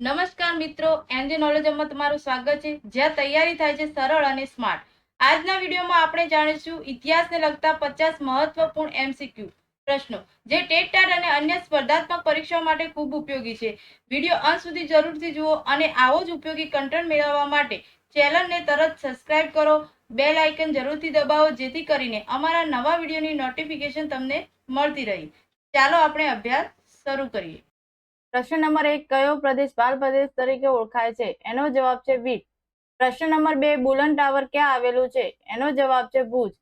નમસ્કાર મિત્રો, એનજે નોલેજમાં તમારું સ્વાગત છે. જ્યાં તૈયારી થાય છે સરળ અને સ્માર્ટ આજના વિડીયોમાં આપણે જાણીશું ઇતિહાસને લગતા પચાસ મહત્વપૂર્ણ એમસીક્યુ પ્રશ્નો, જે ટેટ ટાટ અને અન્ય સ્પર્ધાત્મક પરીક્ષાઓ માટે ખૂબ ઉપયોગી છે. વીડિયો અંત સુધી જરૂરથી જુઓ અને આવો જ ઉપયોગી કન્ટેન્ટ મેળવવા માટે ચેનલને તરત સબસ્ક્રાઇબ કરો. બેલ આઇકન જરૂરથી દબાવો, જેથી કરીને અમારા નવા વિડીયોની નોટિફિકેશન તમને મળતી રહી. ચાલો આપણે અભ્યાસ શરૂ કરીએ. પ્રશ્ન નંબર એક, કયો પ્રદેશ બાલ પ્રદેશ તરીકે ઓળખાય છે? એનો જવાબ છે બીટ પ્રશ્ન નંબર બે, બુલંદ ટાવર ક્યાં આવેલું છે? એનો જવાબ છે ભુજ.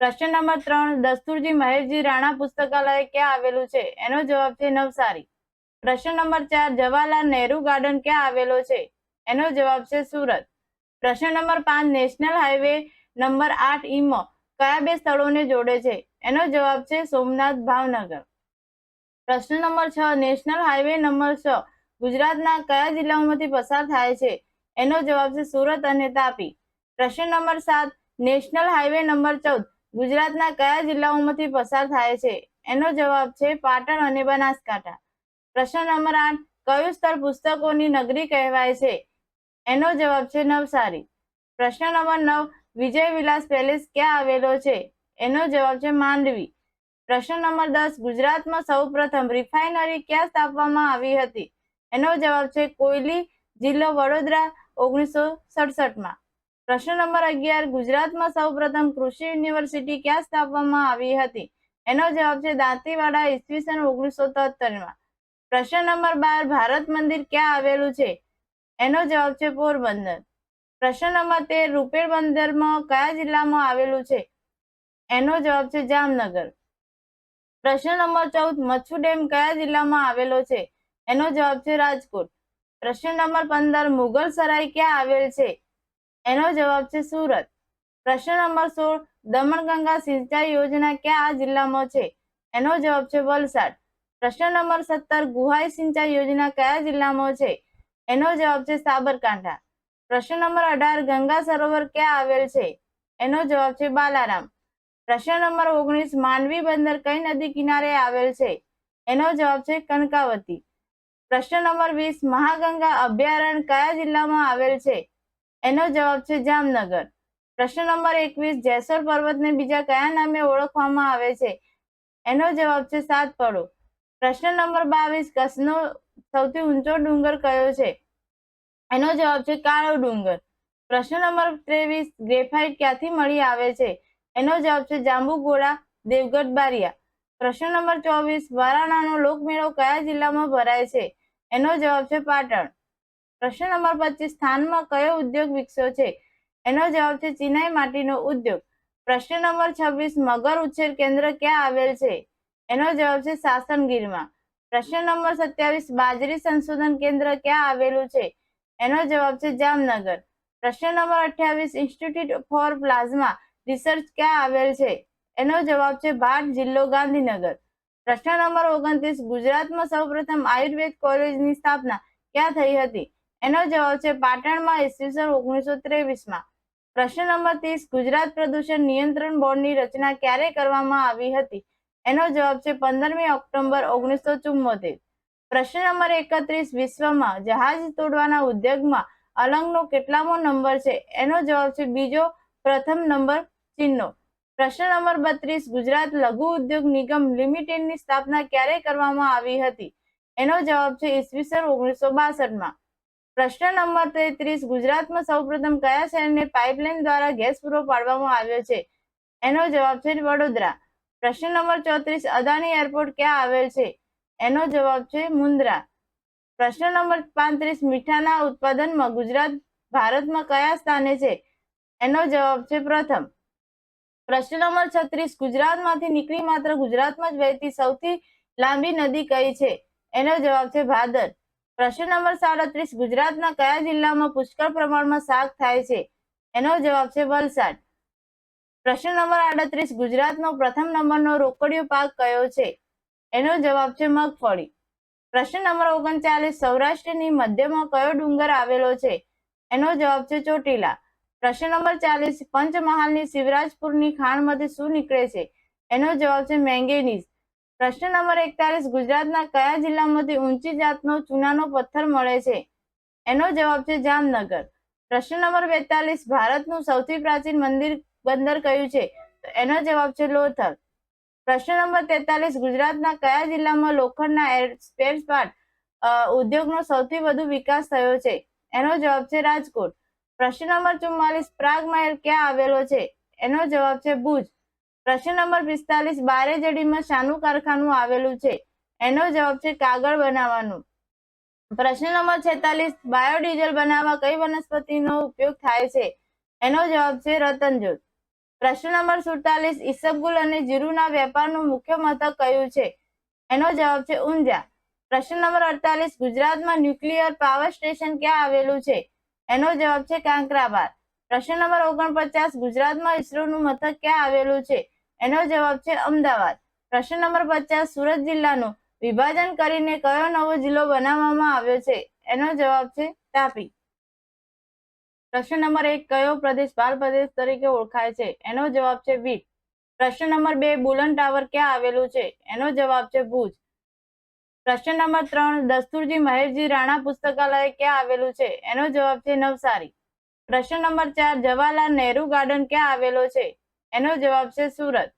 પ્રશ્ન નંબર ત્રણ, દસ્તુરજી મહેશજી રાણા પુસ્તકાલય ક્યાં આવેલું છે? એનો જવાબ છે નવસારી. પ્રશ્ન નંબર ચાર, જવાહરલાલ નહેરુ ગાર્ડન ક્યાં આવેલો છે? એનો જવાબ છે સુરત. પ્રશ્ન નંબર પાંચ, નેશનલ હાઈવે નંબર આઠ, ઈમાં. કયા બે સ્થળોને જોડે છે? એનો જવાબ છે સોમનાથ ભાવનગર. પ્રશ્ન નંબર છ, નેશનલ હાઈવે નંબર છ. ગુજરાતના કયા જિલ્લાઓમાંથી પસાર થાય છે? એનો જવાબ છે સુરત અને તાપી. પ્રશ્ન નંબર સાત, નેશનલ હાઈવે નંબર ચૌદ. ગુજરાતના કયા જિલ્લાઓમાંથી પસાર થાય છે? એનો જવાબ છે પાટણ અને બનાસકાંઠા. પ્રશ્ન નંબર આઠ, કયું સ્થળ પુસ્તકોની નગરી કહેવાય છે? એનો જવાબ છે નવસારી. પ્રશ્ન નંબર નવ વિજય વિલાસ પેલેસ ક્યાં આવેલો છે? એનો જવાબ છે માંડવી. પ્રશ્ન નંબર દસ, ગુજરાતમાં સૌપ્રથમ રિફાઇનરી ક્યાં સ્થાપવામાં આવી હતી? એનો જવાબ છે કોયલી જિલ્લો વડોદરા, ઓગણીસો સડસઠમાં. પ્રશ્ન નંબર અગિયાર, ગુજરાતમાં સૌપ્રથમ કૃષિ યુનિવર્સિટી ક્યાં સ્થાપવામાં આવી હતી? એનો જવાબ છે દાંતીવાડા ઈસવીસન ઓગણીસો તોતેરમાં પ્રશ્ન નંબર બાર, ભારત મંદિર ક્યાં આવેલું છે? એનો જવાબ છે પોરબંદર. પ્રશ્ન નંબર તેર રૂપેર બંદરમાં કયા જિલ્લામાં આવેલું છે? એનો જવાબ છે જામનગર. પ્રશ્ન નંબર ચૌદ, મચ્છુ ડેમ કયા જિલ્લામાં આવેલો છે? એનો જવાબ છે રાજકોટ. પ્રશ્ન નંબર પંદર, મુગલ સરાય ક્યાં આવેલ છે? એનો જવાબ છે સુરત. પ્રશ્ન નંબર સોળ, દમણગંગા સિંચાઈ યોજના ક્યાં જિલ્લામાં છે? એનો જવાબ છે વલસાડ. પ્રશ્ન નંબર સત્તર, ગુહાઈ સિંચાઈ યોજના કયા જિલ્લામાં છે? એનો જવાબ છે સાબરકાંઠા. પ્રશ્ન નંબર અઢાર, ગંગા સરોવર ક્યાં આવેલ છે? એનો જવાબ છે બાલારામ. પ્રશ્ન નંબર ઓગણીસ માંડવી બંદર કઈ નદી કિનારે આવેલ છે? એનો જવાબ છે કનકાવતી. પ્રશ્ન નંબર વીસ, મહાગંગા અભયારણ્ય કયા જિલ્લામાં આવેલ છે? એનો જવાબ છે જામનગર. પ્રશ્ન નંબર એકવીસ જેસર પર્વતને બીજા કયા નામે ઓળખવામાં આવે છે? એનો જવાબ છે સાતપડો. પ્રશ્ન નંબર બાવીસ, કચ્છનો સૌથી ઊંચો ડુંગર કયો છે? એનો જવાબ છે કાળો ડુંગર. પ્રશ્ન નંબર ત્રેવીસ, ગ્રેફાઇટ ક્યાંથી મળી આવે છે? એનો જવાબ છે જાંબુગોળા દેવગઢ, બારિયા. પ્રશ્ન નંબર ચોવીસ, વારાણાનો લોકમેળો કયા જિલ્લામાં ભરાય છે? એનો જવાબ છે પાટણ. પ્રશ્ન નંબર પચીસ, સ્થાનમાં કયો ઉદ્યોગ વિકસ્યો છે? એનો જવાબ છે ચિનાઈ માટીનો ઉદ્યોગ. પ્રશ્ન નંબર છવ્વીસ, મગર ઉછેર કેન્દ્ર ક્યાં આવેલ છે? એનો જવાબ છે સાસણગીરમાં. પ્રશ્ન નંબર સત્યાવીસ, બાજરી સંશોધન કેન્દ્ર ક્યાં આવેલું છે? એનો જવાબ છે જામનગર. પ્રશ્ન નંબર અઠ્યાવીસ, ઇન્સ્ટિટ્યૂટ ફોર પ્લાઝમા. રિસર્ચ ક્યાં આવેલ છે? એનો જવાબ છે ભાટ જિલ્લો ગાંધીનગર. પ્રશ્ન નંબર ઓગણત્રીસ, ગુજરાતમાં સૌપ્રથમ આયુર્વેદ કોલેજની સ્થાપના ક્યાં થઈ હતી? એનો જવાબ છે પાટણમાં ઈસવીસન ઓગણીસો ત્રેવીસમાં. પ્રશ્ન નંબર ત્રીસ, ગુજરાત પ્રદૂષણ નિયંત્રણ બોર્ડની રચના ક્યારે કરવામાં આવી હતી? એનો જવાબ છે પંદરમી ઓક્ટોબર ઓગણીસો ચુમ્મોતેર પ્રશ્ન નંબર એકત્રીસ, વિશ્વમાં જહાજ તોડવાના ઉદ્યોગમાં અલંગનો કેટલામો નંબર છે? એનો જવાબ છે બીજો પ્રથમ નંબર ચીનનો પ્રશ્ન નંબર બત્રીસ, ગુજરાત લઘુ ઉદ્યોગ નિગમ લિમિટેડની સ્થાપના ક્યારે કરવામાં આવી હતી? એનો જવાબ છે ઈસવીસન ઓગણીસો બાસઠમાં. પ્રશ્ન નંબર તેત્રીસ, ગુજરાતમાં સૌપ્રથમ કયા શહેરને પાઇપલાઇન દ્વારા ગેસ પૂરો પાડવામાં આવ્યો છે? એનો જવાબ છે વડોદરા. પ્રશ્ન નંબર ચોત્રીસ, અદાણી એરપોર્ટ ક્યાં આવેલ છે? એનો જવાબ છે મુન્દ્રા પ્રશ્ન નંબર પાંત્રીસ, મીઠાના ઉત્પાદનમાં ગુજરાત, ભારતમાં કયા સ્થાને છે? એનો જવાબ છે પ્રથમ. પ્રશ્ન નંબર છત્રીસ, ગુજરાતમાંથી નીકળી માત્ર ગુજરાતમાં જ વહેતી સૌથી લાંબી નદી કઈ છે? એનો જવાબ છે ભાદર. પ્રશ્ન નંબર સાડત્રીસ, ગુજરાતના કયા જિલ્લામાં પુષ્કળ પ્રમાણમાં શાક થાય છે? એનો જવાબ છે વલસાડ. પ્રશ્ન નંબર આડત્રીસ, ગુજરાતનો પ્રથમ નંબરનો રોકડિયો પાક કયો છે? એનો જવાબ છે મગફળી. પ્રશ્ન નંબર ઓગણચાલીસ, સૌરાષ્ટ્રની મધ્યમાં કયો ડુંગર આવેલો છે? એનો જવાબ છે ચોટીલા. પ્રશ્ન નંબર ચાલીસ, પંચમહાલની શિવરાજપુરની ખાણમાંથી શું નીકળે છે? એનો જવાબ છે મેંગેનીઝ. પ્રશ્ન નંબર એકતાલીસ, ગુજરાતના કયા જિલ્લામાંથી ઊંચી જાતનો ચૂનાનો પથ્થર મળે છે? એનો જવાબ છે જામનગર. પ્રશ્ન નંબર બેતાલીસ, ભારતનું સૌથી પ્રાચીન મંદિર બંદર કયું છે? તો એનો જવાબ છે લોથલ. પ્રશ્ન નંબર તેતાલીસ, ગુજરાતના કયા જિલ્લામાં લોખંડના સ્પેર પાર્ટ ઉદ્યોગનો સૌથી વધુ વિકાસ થયો છે? એનો જવાબ છે રાજકોટ. પ્રશ્ન નંબર ચુમ્માલીસ, પ્રાગ મહેલ ક્યાં આવેલો છે? એનો જવાબ છે ભુજ. પ્રશ્ન નંબર પિસ્તાલીસ, બારેજડીમાં શાનું કારખાનું આવેલું છે? એનો જવાબ છે કાગળ બનાવવાનું. પ્રશ્ન નંબર છેતાલીસ, બાયોડીઝલ બનાવવા કઈ વનસ્પતિનો ઉપયોગ થાય છે? એનો જવાબ છે રતનજોત. પ્રશ્ન નંબર સુડતાલીસ, ઈસબગુલ અને જીરુના વેપારનું મુખ્ય મથક કયું છે? એનો જવાબ છે ઊંઝા. પ્રશ્ન નંબર અડતાલીસ, ગુજરાતમાં ન્યુક્લિયર પાવર સ્ટેશન ક્યાં આવેલું છે? એનો જવાબ છે કાંકરાબાદ પ્રશ્ન નંબર ઓગણપચાસ, ગુજરાતમાં ઇસરોનું મથક ક્યાં આવેલું છે? એનો જવાબ છે અમદાવાદ. પ્રશ્ન નંબર પચાસ, સુરત જિલ્લાનું વિભાજન કરીને કયો નવો જિલ્લો બનાવવામાં આવ્યો છે? એનો જવાબ છે તાપી. પ્રશ્ન નંબર એક, કયો પ્રદેશ બાલ પ્રદેશ તરીકે ઓળખાય છે? એનો જવાબ છે બીટ પ્રશ્ન નંબર બે, બુલંદ ટાવર ક્યાં આવેલું છે? એનો જવાબ છે ભુજ. પ્રશ્ન નંબર ત્રણ, દસ્તુરજી મહેશજી રાણા પુસ્તકાલય ક્યાં આવેલું છે? એનો જવાબ છે નવસારી. પ્રશ્ન નંબર ચાર, જવાહરલાલ નહેરુ ગાર્ડન ક્યાં આવેલો છે? એનો જવાબ છે સુરત.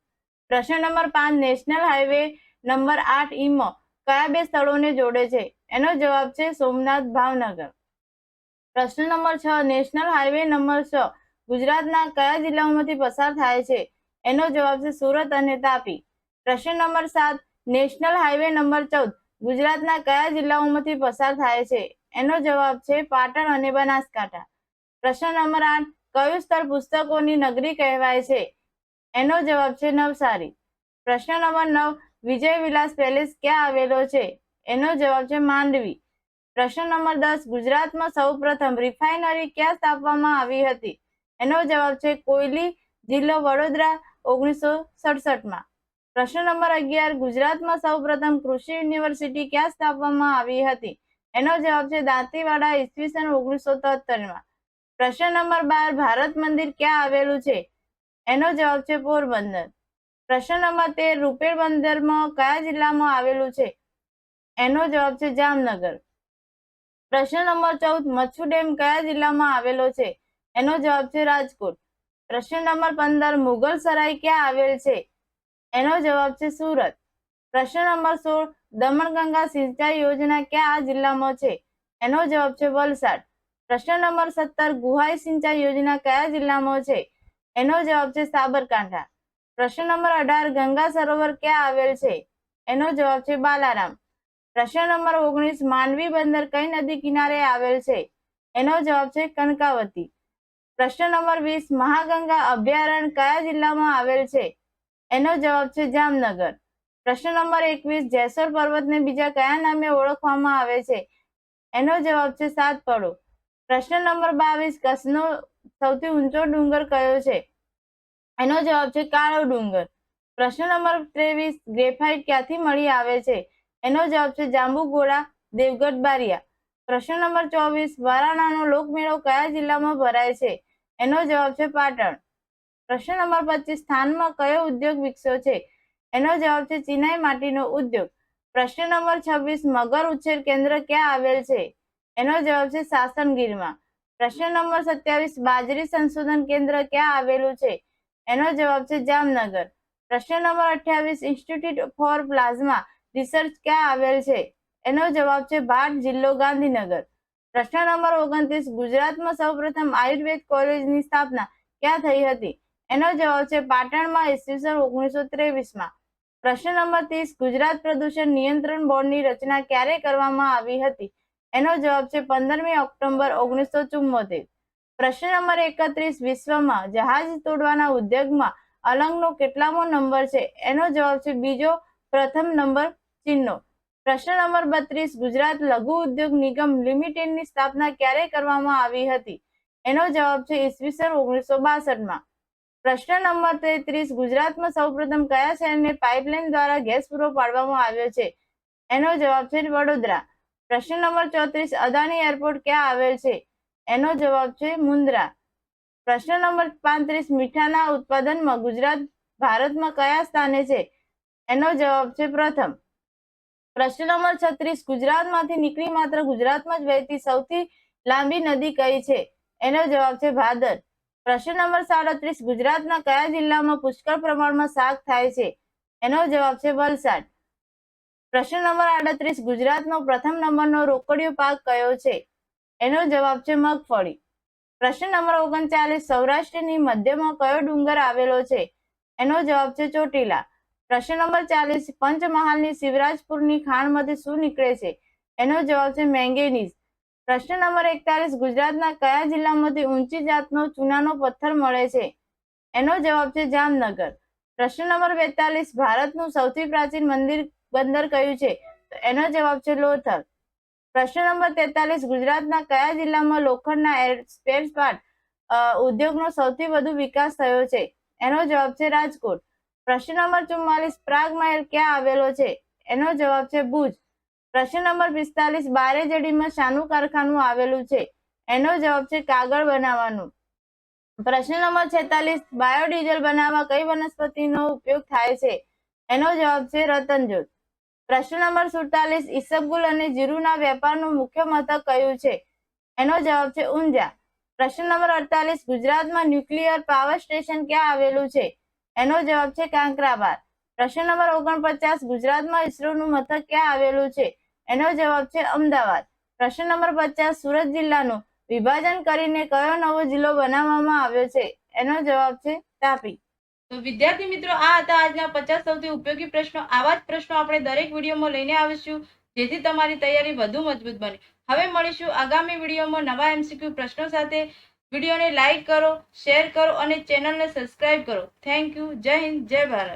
પ્રશ્ન નંબર પાંચ નેશનલ હાઈવે નંબર આઠ, ઈમો. કયા બે સ્થળોને જોડે છે? એનો જવાબ છે સોમનાથ ભાવનગર. પ્રશ્ન નંબર છ નેશનલ હાઈવે નંબર છ. ગુજરાતના કયા જિલ્લાઓમાંથી પસાર થાય છે? એનો જવાબ છે સુરત અને તાપી. પ્રશ્ન નંબર સાત નેશનલ હાઈવે નંબર ચૌદ. ગુજરાતના કયા જિલ્લાઓમાંથી પસાર થાય છે? એનો જવાબ છે પાટણ અને બનાસકાંઠા. પ્રશ્ન નંબર આઠ, કયું સ્થળ પુસ્તકોની નગરી કહેવાય છે? એનો જવાબ છે નવસારી. પ્રશ્ન નંબર નવ, વિજય વિલાસ પેલેસ ક્યાં આવેલો છે? એનો જવાબ છે માંડવી. પ્રશ્ન નંબર દસ, ગુજરાતમાં સૌપ્રથમ રિફાઇનરી ક્યાં સ્થાપવામાં આવી હતી? એનો જવાબ છે કોયલી જિલ્લો વડોદરા ઓગણીસો સડસઠમાં. પ્રશ્ન નંબર અગિયાર, ગુજરાતમાં સૌપ્રથમ કૃષિ યુનિવર્સિટી ક્યાં સ્થાપવામાં આવી હતી? એનો જવાબ છે દાંતીવાડા, ઈસવીસન ઓગણીસો તોતેરમાં પ્રશ્ન નંબર બાર, ભારત મંદિર ક્યાં આવેલું છે? એનો જવાબ છે પોરબંદર. પ્રશ્ન નંબર તેર રૂપેણ બંદરમાં કયા જિલ્લામાં આવેલું છે? એનો જવાબ છે જામનગર. પ્રશ્ન નંબર ચૌદ, મચ્છુ ડેમ કયા જિલ્લામાં આવેલો છે? એનો જવાબ છે રાજકોટ. પ્રશ્ન નંબર પંદર, મુગલ સરાય ક્યાં આવેલ છે? એનો જવાબ છે સુરત. પ્રશ્ન નંબર સોળ, દમણગંગા સિંચાઈ યોજના ક્યાં જિલ્લામાં છે? એનો જવાબ છે વલસાડ. પ્રશ્ન નંબર સત્તર, ગુહાઈ સિંચાઈ યોજના કયા જિલ્લામાં છે? એનો જવાબ છે સાબરકાંઠા. પ્રશ્ન નંબર અઢાર, ગંગા સરોવર ક્યાં આવેલ છે? એનો જવાબ છે બાલારામ. પ્રશ્ન નંબર ઓગણીસ માંડવી બંદર કઈ નદી કિનારે આવેલ છે? એનો જવાબ છે કનકાવતી. પ્રશ્ન નંબર વીસ, મહાગંગા અભયારણ્ય કયા જિલ્લામાં આવેલ છે? એનો જવાબ છે જામનગર. પ્રશ્ન નંબર એકવીસ, જેસર પર્વતને બીજા કયા નામે ઓળખવામાં આવે છે? એનો જવાબ છે સાતપડો પ્રશ્ન નંબર બાવીસ, કચ્છનો સૌથી ઊંચો ડુંગર કયો છે? એનો જવાબ છે કાળો ડુંગર. પ્રશ્ન નંબર ત્રેવીસ, ગ્રેફાઇટ ક્યાંથી મળી આવે છે? એનો જવાબ છે જાંબુઘોડા, દેવગઢ, બારિયા. પ્રશ્ન નંબર ચોવીસ, વારાણાનો લોકમેળો કયા જિલ્લામાં ભરાય છે? એનો જવાબ છે પાટણ. પ્રશ્ન નંબર પચીસ, સ્થાનમાં કયો ઉદ્યોગ વિકસ્યો છે? એનો જવાબ છે ચિનાઈ માટીનો ઉદ્યોગ. પ્રશ્ન નંબર છવ્વીસ, મગર ઉછેર કેન્દ્ર ક્યાં આવેલ છે? એનો જવાબ છે, સાસણગીરમાં. પ્રશ્ન નંબર સત્યાવીસ, બાજરી સંશોધન કેન્દ્ર ક્યાં આવેલું છે? એનો જવાબ છે, જામનગર. પ્રશ્ન નંબર અઠ્યાવીસ, ઇન્સ્ટિટ્યૂટ ફોર પ્લાઝમા રિસર્ચ ક્યાં આવેલ છે? એનો જવાબ છે, ભાટ જિલ્લો ગાંધીનગર. પ્રશ્ન નંબર ઓગણત્રીસ, ગુજરાતમાં સૌપ્રથમ આયુર્વેદ કોલેજની સ્થાપના ક્યાં થઈ હતી? એનો જવાબ છે પાટણમાં ઈસવીસન ઓગણીસો ત્રેવીસમાં પ્રશ્ન નંબર ત્રીસ, ગુજરાત પ્રદૂષણ નિયંત્રણ બોર્ડની રચના ક્યારે કરવામાં આવી હતી? એનો જવાબ છે પંદરમી ઓક્ટોબર ઓગણીસો ચુમ્મોતેર પ્રશ્ન નંબર એકત્રીસ, વિશ્વમાં જહાજ તોડવાના ઉદ્યોગમાં અલંગનો કેટલામો નંબર છે? એનો જવાબ છે બીજો પ્રથમ નંબર ચીનનો પ્રશ્ન નંબર બત્રીસ, ગુજરાત લઘુ ઉદ્યોગ નિગમ લિમિટેડની સ્થાપના ક્યારે કરવામાં આવી હતી? એનો જવાબ છે ઈસવીસન ઓગણીસો બાસઠમાં પ્રશ્ન નંબર તેત્રીસ, ગુજરાતમાં સૌપ્રથમ કયા શહેરને પાઇપલાઇન દ્વારા ગેસ પૂરો પાડવામાં આવ્યો છે? એનો જવાબ છે વડોદરા. પ્રશ્ન નંબર ચોત્રીસ, અદાણી એરપોર્ટ ક્યાં આવેલ છે? એનો જવાબ છે મુન્દ્રા પ્રશ્ન નંબર પાંત્રીસ, મીઠાના ઉત્પાદનમાં ગુજરાત, ભારતમાં કયા સ્થાને છે? એનો જવાબ છે પ્રથમ. પ્રશ્ન નંબર છત્રીસ, ગુજરાતમાંથી નીકળી માત્ર ગુજરાતમાં જ વહેતી સૌથી લાંબી નદી કઈ છે? એનો જવાબ છે ભાદર. પ્રશ્ન નંબર સાડત્રીસ, ગુજરાતના કયા જિલ્લામાં પુષ્કળ પ્રમાણમાં શાક થાય છે? એનો જવાબ છે વલસાડ. પ્રશ્ન નંબર આડત્રીસ, ગુજરાતનો પ્રથમ નંબરનો રોકડિયો પાક કયો છે? એનો જવાબ છે મગફળી. પ્રશ્ન નંબર ઓગણચાલીસ, સૌરાષ્ટ્રની મધ્યમાં કયો ડુંગર આવેલો છે? એનો જવાબ છે ચોટીલા. પ્રશ્ન નંબર ચાલીસ, પંચમહાલની શિવરાજપુરની ખાણમાંથી શું નીકળે છે? એનો જવાબ છે મેંગેનીઝ. પ્રશ્ન નંબર એકતાલીસ, ગુજરાતના કયા જિલ્લામાંથી ઊંચી જાતનો ચૂનાનો પથ્થર મળે છે? એનો જવાબ છે જામનગર. પ્રશ્ન નંબર બેતાલીસ, ભારતનું સૌથી પ્રાચીન મંદિર બંદર કયું છે? એનો જવાબ છે લોથલ. પ્રશ્ન નંબર તેતાલીસ, ગુજરાતના કયા જિલ્લામાં લોખંડના સ્પેર પાર્ટ ઉદ્યોગનો સૌથી વધુ વિકાસ થયો છે? એનો જવાબ છે રાજકોટ. પ્રશ્ન નંબર ચુમ્માલીસ, પ્રાગ મહેલ ક્યાં આવેલો છે? એનો જવાબ છે ભુજ. પ્રશ્ન નંબર પિસ્તાલીસ બારેજડીમાં શાનું કારખાનું આવેલું છે? એનો જવાબ છે કાગળ બનાવવાનું. પ્રશ્ન નંબર છેતાલીસ, બાયોડીઝલ બનાવવા કઈ વનસ્પતિનો ઉપયોગ થાય છે? એનો જવાબ છે રતનજોત. પ્રશ્ન નંબર સુડતાલીસ, ઈસબગુલ અને જીરુના વેપારનું મુખ્ય મથક કયું છે? એનો જવાબ છે ઊંઝા. પ્રશ્ન નંબર અડતાલીસ, ગુજરાતમાં ન્યુક્લિયર પાવર સ્ટેશન ક્યાં આવેલું છે? એનો જવાબ છે કાંકરાબાદ પ્રશ્ન નંબર ઓગણપચાસ, ગુજરાતમાં ઈસરોનું મથક ક્યાં આવેલું છે? એનો જવાબ છે અમદાવાદ. પ્રશ્ન નંબર પચાસ, સુરત જિલ્લાનું વિભાજન કરીને કયો નવો જિલ્લો બનાવવામાં આવ્યો છે? એનો જવાબ છે તાપી. તો વિદ્યાર્થી મિત્રો, આ હતા આજના પચાસ સૌથી ઉપયોગી પ્રશ્નો. આવા જ પ્રશ્નો આપણે દરેક વિડીયોમાં લઈને આવીશું, જેથી તમારી તૈયારી વધુ મજબૂત બને. હવે મળીશું આગામી વિડીયોમાં નવા એમસીક્યુ પ્રશ્નો સાથે. વિડીયોને લાઇક કરો, શેર કરો અને ચેનલને સબસ્ક્રાઇબ કરો. Thank you. જય હિન્દ, જય ભારત.